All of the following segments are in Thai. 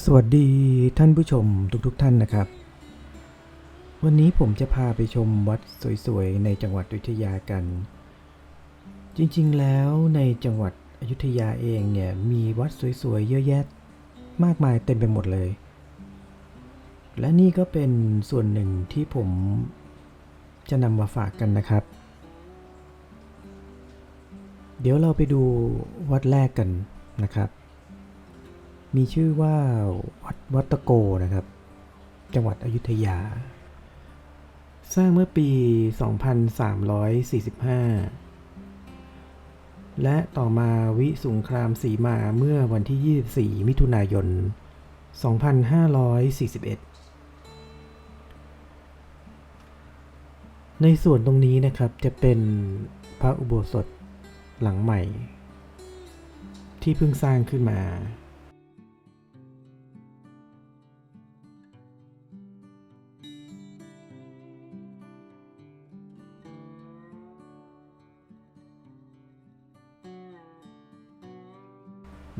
สวัสดีท่านผู้ชมทุกๆทท่านนะครับ วันนี้ผมจะพาไปชมวัดสวยๆ ในจังหวัดอยุธยากัน จริงๆแล้วในจังหวัดอยุธยาเองเนี่ยมีวัดสวยๆ เยอะแยะ มากมายเต็มไปหมดเลย และนี่ก็เป็นส่วนหนึ่งที่ผมจะนำมาฝากกันนะครับ เดี๋ยวเราไปดูวัดแรกกันนะครับ มีชื่อว่าวัดวัตะโกนะครับ จังหวัดอยุธยา สร้างเมื่อปี 2345 และต่อมาวิสงครามสีมาเมื่อวันที่ 24 มิถุนายน 2541 ในส่วนตรงนี้นะครับจะเป็นพระอุโบสถหลังใหม่ ที่เพิ่งสร้างขึ้นมา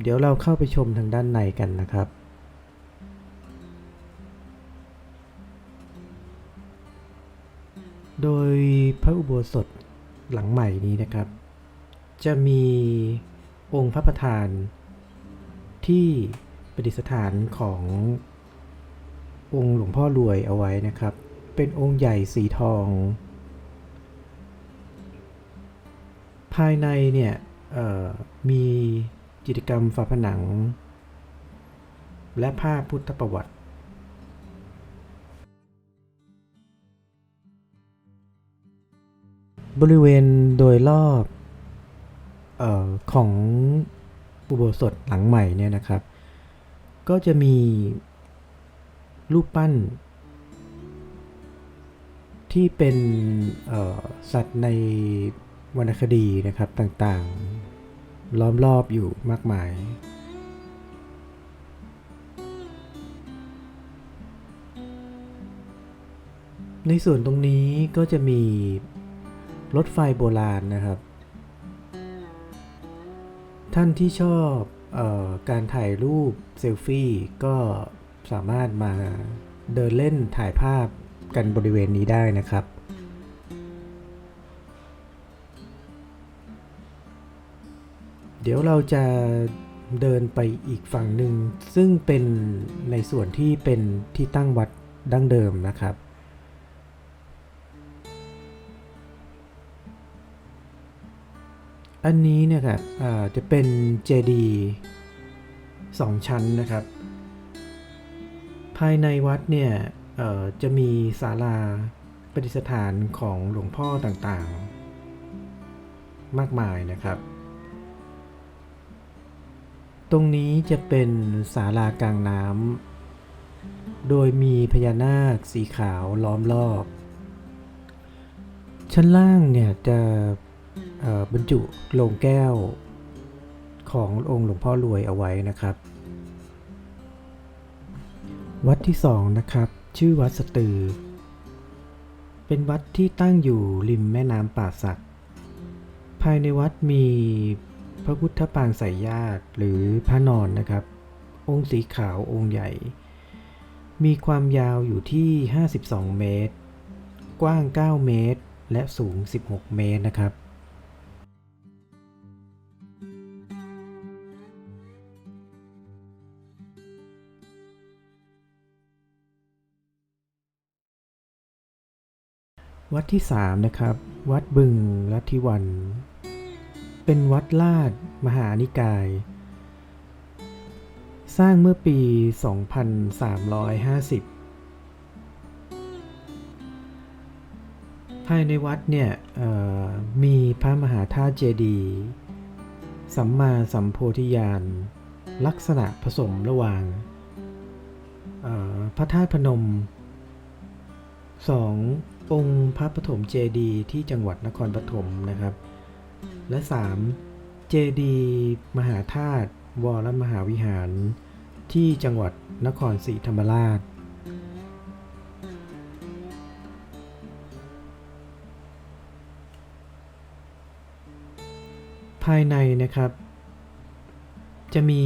เดี๋ยวเราเข้าไปชมทางด้านในกันนะครับ โดยพระอุโบสถหลังใหม่นี้นะครับ จะมีองค์พระประธาน ที่ประดิษฐานขององค์หลวงพ่อรวยเอาไว้นะครับ เป็นองค์ใหญ่สีทอง ภายในเนี่ยมี จิตรกรรมฝาผนัง และภาพพุทธประวัติ บริเวณโดยรอบออของอุโบสถหลังใหม่เนี่ยนะครับ ก็จะมีรูปปั้น ที่เป็นสัตว์ในวรรณคดีนะครับต่างๆ ล้อมรอบอยู่มากมาย ในส่วนตรงนี้ก็จะมีรถไฟโบราณนะครับ ท่านที่ชอบออการถ่ายรูปเซลฟี่ก็สามารถมาเดินเล่นถ่ายภาพกันบริเวณนี้ได้นะครับ เดี๋ยวเราจะเดินไปอีกฝั่งหนึ่ง ซึ่งเป็นในส่วนที่เป็นที่ตั้งวัดดั้งเดิมนะครับอันนี้เนี่ยครับจะเป็นเจดีสองชั้นนะครับ ภายในวัดเนี่ยจะมีศาลาประดิษฐานของหลวงพ่อต่างๆ มากมายนะครับ ตรงนี้จะเป็นศาลากลางน้ำ โดยมีพญานาคสีขาวล้อมรอบ ชั้นล่างเนี่ยจะบรรจุโลงแก้วขององค์หลวงพ่อรวยเอาไว้นะครับ วัดที่สองนะครับ ชื่อวัดสตือ เป็นวัดที่ตั้งอยู่ริมแม่น้ำป่าสัก ภายในวัดมี พระพุทธปางสายญาติหรือพระนอนนะครับ องค์สีขาวองค์ใหญ่ มีความยาวอยู่ที่ 52 เมตร กว้าง 9 เมตร และสูง 16 เมตรนะครับ วัดที่ 3 นะครับ วัดบึงลัทธิวัน เป็นวัดลาดมหานิกาย สร้างเมื่อปี 2350 ภายในวัดเนี่ยมีพระมหาธาตุเจดีย์สัมมาสัมโพธิญาณ ลักษณะผสมระหว่างพระธาตุพนม 2. องค์พระปฐมเจดีย์ที่จังหวัดนครปฐมนะครับ และ 3. เจดีมหาธาตุวรมหาวิหาร ที่จังหวัดนครศรีธรรมราช ภายในนะครับ จะมี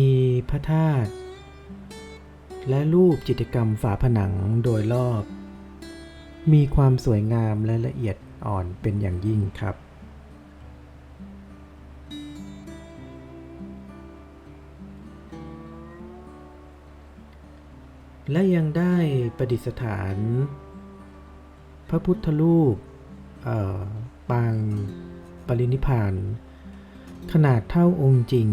พระธาตุและรูปจิตรกรรมฝาผนังโดยรอบ มีความสวยงามและละเอียดอ่อนเป็นอย่างยิ่งครับ และยังได้ประดิษฐาน พระพุทธรูปปางปรินิพพาน ขนาดเท่าองค์จริง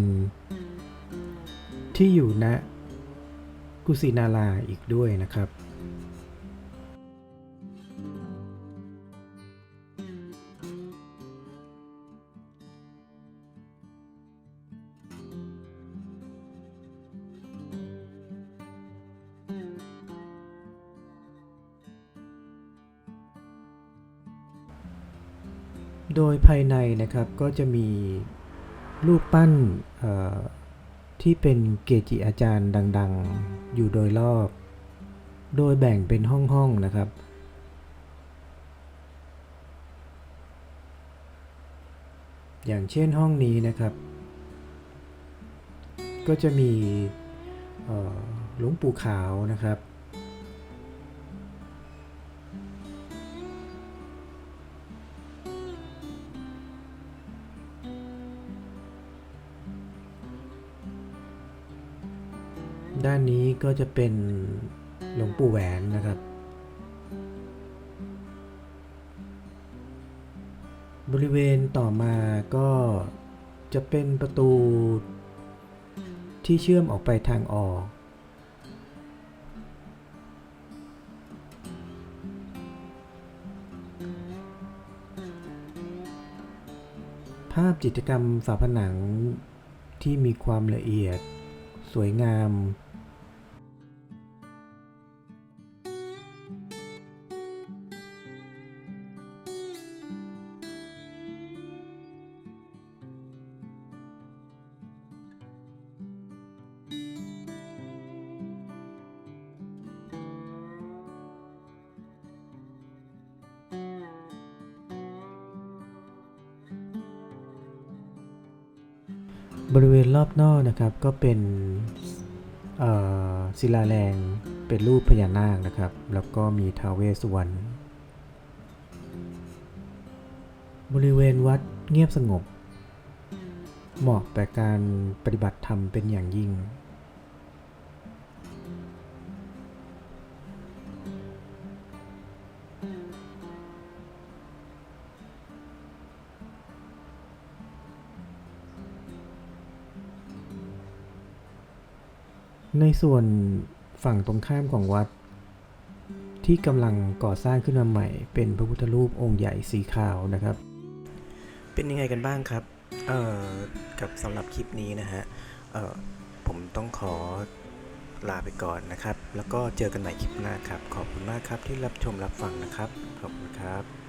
ที่อยู่ณกุสินาราอีกด้วยนะครับ โดยภายในนะครับก็จะมีรูปปั้นที่เป็นเกจิอาจารย์ดังๆ อยู่โดยรอบ โดยแบ่งเป็นห้องๆนะครับ อย่างเช่นห้องนี้นะครับ ก็จะมีหลวงปู่ขาวนะครับ ด้านนี้ก็จะเป็นหลวงปู่แหวนนะครับ บริเวณต่อมาก็จะเป็นประตูที่เชื่อมออกไปทางออกภาพจิตรกรรมฝาผนังที่มีความละเอียด สวยงาม บริเวณรอบนอกนะครับก็เป็นศิลาแรงเป็นรูปพญานาคนะครับ แล้วก็มีทาวเวสวรรณบริเวณวัดเงียบสงบ เหมาะแก่การปฏิบัติธรรมเป็นอย่างยิ่ง ในส่วนฝั่งตรงข้ามของวัด ที่กำลังก่อสร้างขึ้นมาใหม่ เป็นพระพุทธรูปองค์ใหญ่สีขาวนะครับ เป็นยังไงกันบ้างครับเอ่อกับสำหรับคลิปนี้นะฮะเอ่อผมต้องขอลาไปก่อนนะครับ แล้วก็เจอกันใหม่คลิปหน้าครับ ขอบคุณมากครับที่รับชมรับฟังนะครับ ขอบคุณครับ